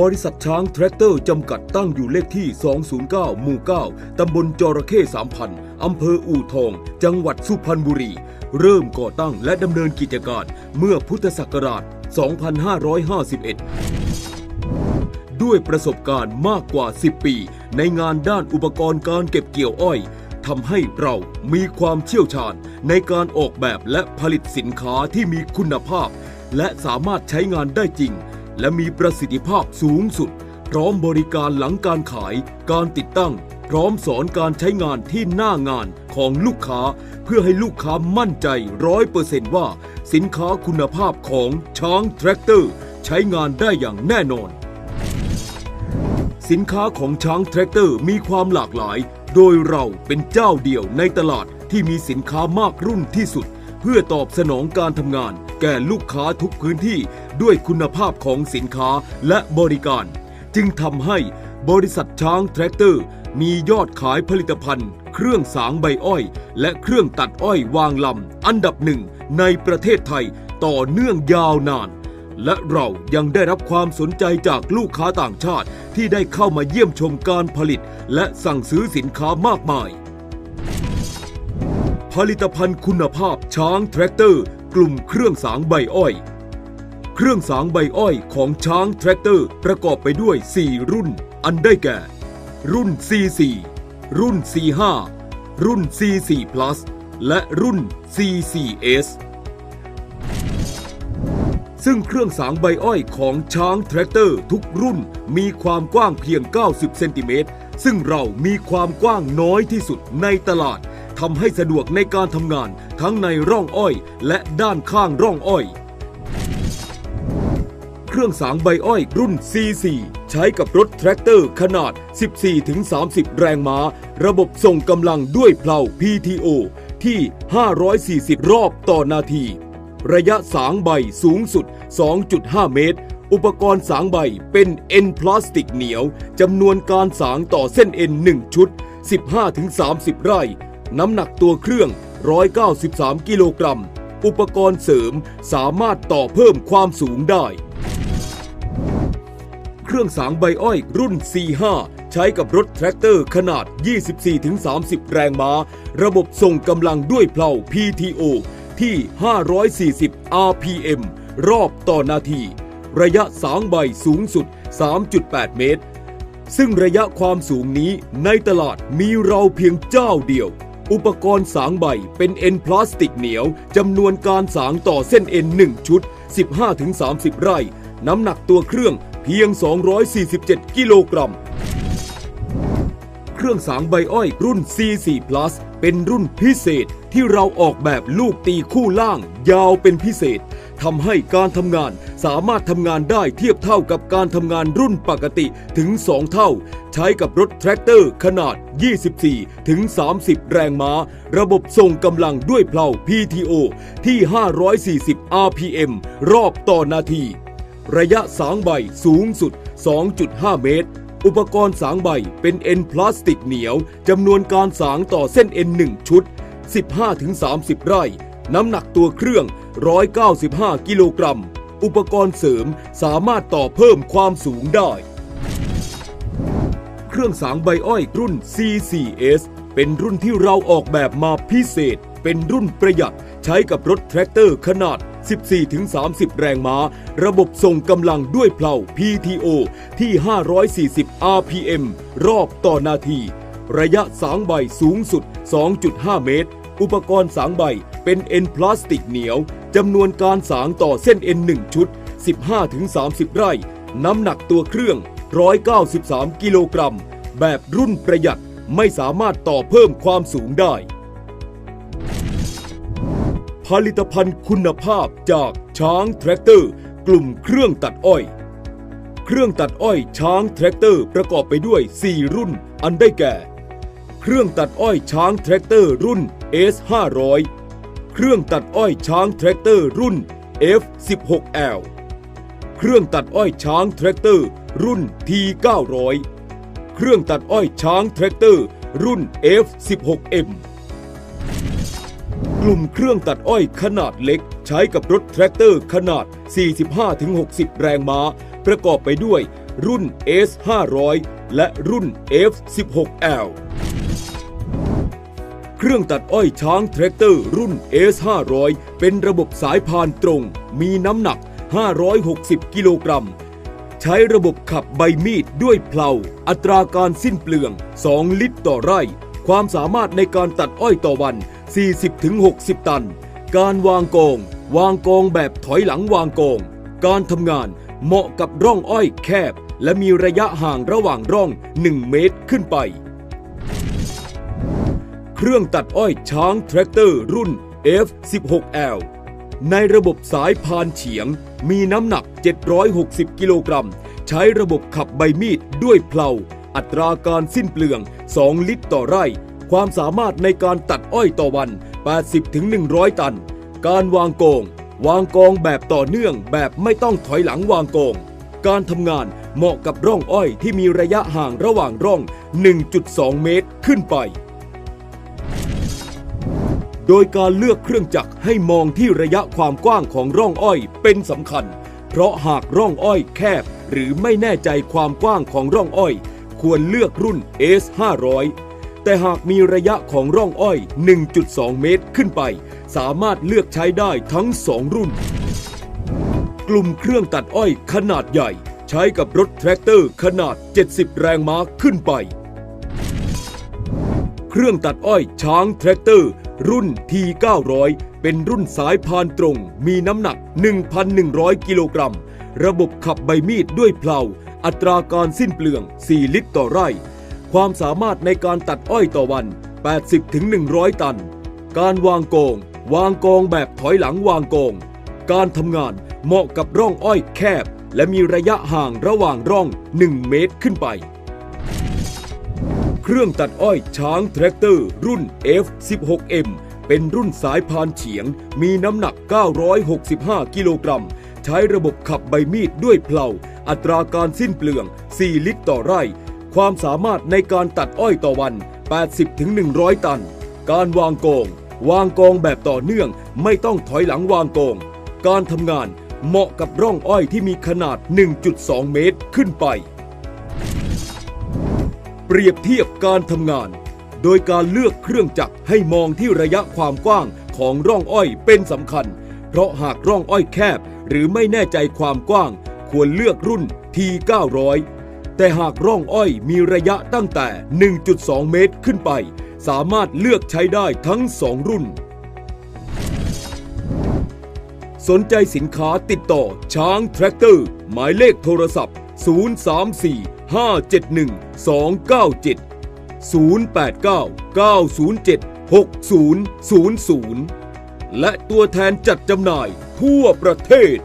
บริษัทช้างแทรกเตอร์จำกัดตั้งอยู่เลขที่ 209 หมู่ 9 ตำบลจระเข้3,000 อำเภออู่ทอง จังหวัดสุพรรณบุรี เริ่มก่อตั้งและดำเนินกิจการเมื่อพุทธศักราช 2551ด้วยประสบการณ์มากกว่า 10 ปี ในงานด้านอุปกรณ์การเก็บเกี่ยวอ้อยทำให้เรามีความเชี่ยวชาญในการออกแบบและผลิตสินค้าที่มีคุณภาพ และสามารถใช้งานได้จริง และมีประสิทธิภาพสูงสุด พร้อมบริการหลังการขาย การติดตั้ง พร้อมสอนการใช้งานที่หน้างานของลูกค้า เพื่อให้ลูกค้ามั่นใจร้อยเปอร์เซนต์ว่า สินค้าคุณภาพของช้างแทรกเตอร์ ใช้งานได้อย่างแน่นอน สินค้าของช้างแทรกเตอร์มีความหลากหลาย โดยเราเป็นเจ้าเดียวในตลาดที่มีสินค้ามากรุ่นที่สุด เพื่อตอบสนองการทำงาน แก่ลูกค้าทุกพื้นที่ด้วยคุณภาพของสินค้าและบริการ จึงทำให้บริษัทช้างแทรกเตอร์ มียอดขายผลิตภัณฑ์ เครื่องสางใบอ้อย และเครื่องตัดอ้อยวางลำ อันดับหนึ่งในประเทศไทยต่อเนื่องยาวนาน และเรายังได้รับความสนใจจากลูกค้าต่างชาติที่ได้เข้ามาเยี่ยมชมการผลิต และสั่งซื้อสินค้ามากมาย ผลิตภัณฑ์คุณภาพช้างแทรกเตอร์ กลุ่มเครื่องสางใบอ้อย เครื่องสางใบอ้อยของช้างแทรกเตอร์ประกอบไปด้วย 4 รุ่น อันได้แก่ รุ่น C4 รุ่น C5 รุ่น C4 Plus และรุ่น C4S ซึ่งเครื่องสางใบอ้อยของช้างแทรกเตอร์ทุกรุ่นมีความกว้างเพียง 90 เซนติเมตร ซึ่งเรามีความกว้างน้อยที่สุดในตลาด ทำให้สะดวกในการทำงานทั้งในร่องอ้อย และด้านข้างร่องอ้อย เครื่องสางใบอ้อยรุ่น C4 ใช้กับรถแทรกเตอร์ขนาด 14-30 แรงม้า ระบบส่งกำลังด้วยเพลา PTO ที่ 540 รอบต่อนาที ระยะสางใบสูงสุด 2.5 เมตร อุปกรณ์สางใบเป็นเอ็นพลาสติกเหนียว จำนวนการสางต่อเส้นเอ็น 1 ชุด 15-30 ไร่ น้ำหนักตัวเครื่อง 193 กิโลกรัม อุปกรณ์เสริมสามารถต่อเพิ่มความสูงได้ เครื่องสางใบอ้อยรุ่น C5 ใช้กับรถแทรกเตอร์ขนาด 24-30 แรงม้า ระบบส่งกำลังด้วยเพลา PTO ที่ 540 RPM รอบต่อนาที ระยะสางใบสูงสุด 3.8 เมตร ซึ่งระยะความสูงนี้ในตลาดมีเราเพียงเจ้าเดียว อุปกรณ์สางใบเป็นเอ็นพลาสติกเหนียวจำนวนการสางต่อเส้นเอ็น 1 ชุด 15-30 ไร่ น้ำหนักตัวเครื่องเพียง 247 กิโลกรัม เครื่องสางใบอ้อยรุ่น C4 Plus เป็นรุ่นพิเศษที่เราออกแบบลูกตีคู่ล่าง ยาวเป็นพิเศษ ทำให้การทำงานสามารถทำงานได้เทียบเท่ากับการทำงานรุ่นปกติถึง 2 เท่า ใช้กับรถแทรกเตอร์ขนาด 24 ถึง 30 แรงม้า ระบบส่งกำลังด้วยเพลา PTO ที่ 540 RPM รอบต่อนาที ระยะสางใบสูงสุด 2.5 เมตรอุปกรณ์สางใบเป็นเอ็นพลาสติกเหนียว จำนวนการสางต่อเส้นเอ็น1ชุด 15-30 ไร่ น้ำหนักตัวเครื่อง 195 กิโลกรัม อุปกรณ์เสริมสามารถต่อเพิ่มความสูงได้ เครื่องสางใบอ้อยรุ่น C4S เป็นรุ่นที่เราออกแบบมาพิเศษ เป็นรุ่นประหยัดใช้กับรถแทรกเตอร์ขนาด 14-30 แรงม้า ระบบส่งกำลังด้วยเพลา PTO ที่ 540 RPM รอบต่อนาที ระยะสางใบสูงสุด 2.5 เมตร อุปกรณ์สางใบเป็นเอ็นพลาสติกเหนียว จำนวนการสางต่อเส้นเอ็น1ชุด 15-30 ไร่ น้ำหนักตัวเครื่อง 193 กิโลกรัม แบบรุ่นประหยัดไม่สามารถต่อเพิ่มความสูงได้ ผลิตภัณฑ์คุณภาพจากช้างแทรกเตอร์ กลุ่มเครื่องตัดอ้อย เครื่องตัดอ้อยช้างแทรกเตอร์ประกอบไปด้วย 4 รุ่นอันได้แก่ เครื่องตัดอ้อยช้างแทรกเตอร์รุ่น S500 เครื่องตัดอ้อยช้างแทรกเตอร์รุ่น F16L เครื่องตัดอ้อยช้างแทรกเตอร์รุ่น T900 เครื่องตัดอ้อยช้างแทรกเตอร์รุ่น F16M กลุ่มเครื่องตัดอ้อยขนาดเล็ก ใช้กับรถแทรกเตอร์ขนาด 45-60 แรงม้า ประกอบไปด้วยรุ่น S 500 และรุ่น F 16 L เครื่องตัดอ้อยช้างแทรกเตอร์รุ่น S 500 เป็นระบบสายพานตรง มีน้ำหนัก 560 กิโลกรัม ใช้ระบบขับใบมีดด้วยเพลา อัตราการสิ้นเปลือง 2 ลิตรต่อไร่ ความสามารถในการตัดอ้อยต่อวัน 40-60 ตัน การวางกอง วางกองแบบถอยหลังวางกอง การทำงานเหมาะกับร่องอ้อยแคบ และมีระยะห่างระหว่างร่อง 1 เมตรขึ้นไป เครื่องตัดอ้อยช้างแทรกเตอร์รุ่น F16L ในระบบสายพานเฉียง มีน้ำหนัก 760 กิโลกรัม ใช้ระบบขับใบมีดด้วยเพลา อัตราการสิ้นเปลือง 2 ลิตรต่อไร่ ความสามารถในการตัดอ้อยต่อวัน 80-100 ตัน การวางกอง วางกองแบบต่อเนื่องแบบไม่ต้องถอยหลังวางกอง การทำงานเหมาะกับร่องอ้อยที่มีระยะห่างระหว่างร่อง 1.2 เมตรขึ้นไป โดยการเลือกเครื่องจักรให้มองที่ระยะความกว้างของร่องอ้อยเป็นสำคัญ เพราะหากร่องอ้อยแคบ หรือไม่แน่ใจความกว้างของร่องอ้อย ควรเลือกรุ่น S 500แต่หากมีระยะของร่องอ้อย 1.2 เมตรขึ้นไป สามารถเลือกใช้ได้ทั้ง 2 รุ่น กลุ่มเครื่องตัดอ้อยขนาดใหญ่ ใช้กับรถแทรกเตอร์ขนาด 70 แรงม้าขึ้นไป เครื่องตัดอ้อยช้างแทรกเตอร์ รุ่น T900 เป็นรุ่นสายพานตรง มีน้ำหนัก 1,100 กิโลกรัม ระบบขับใบมีดด้วยเพลา อัตราการสิ้นเปลือง 4 ลิตรต่อไร่ ความสามารถในการตัดอ้อยต่อวัน 80-100 ตัน การวางกอง วางกองแบบถอยหลังวางกอง การทำงานเหมาะกับร่องอ้อยแคบ และมีระยะห่างระหว่างร่อง 1 เมตรขึ้นไป เครื่องตัดอ้อยช้างแทรกเตอร์ รุ่น F16M เป็นรุ่นสายพานเฉียง มีน้ำหนัก 965 กิโลกรัม ใช้ระบบขับใบมีดด้วยเพลาอัตราการสิ้นเปลือง 4 ลิตรต่อไร่ ความสามารถในการตัดอ้อยต่อวัน 80-100 ตัน การวางกอง วางกองแบบต่อเนื่องไม่ต้องถอยหลังวางกอง การทำงานเหมาะกับร่องอ้อยที่มีขนาด 1.2 เมตรขึ้นไป เปรียบเทียบการทำงาน โดยการเลือกเครื่องจักรให้มองที่ระยะความกว้างของร่องอ้อยเป็นสำคัญ เพราะหากร่องอ้อยแคบ หรือไม่แน่ใจความกว้าง ควรเลือกรุ่น T900 แต่หากร่องอ้อยมีระยะตั้งแต่ 1.2 เมตรขึ้นไป สามารถเลือกใช้ได้ทั้ง 2 รุ่น สนใจสินค้าติดต่อช้างแทรกเตอร์ หมายเลขโทรศัพท์ 034 571 297 089 907 6000 และตัวแทนจัดจำหน่ายทั่วประเทศ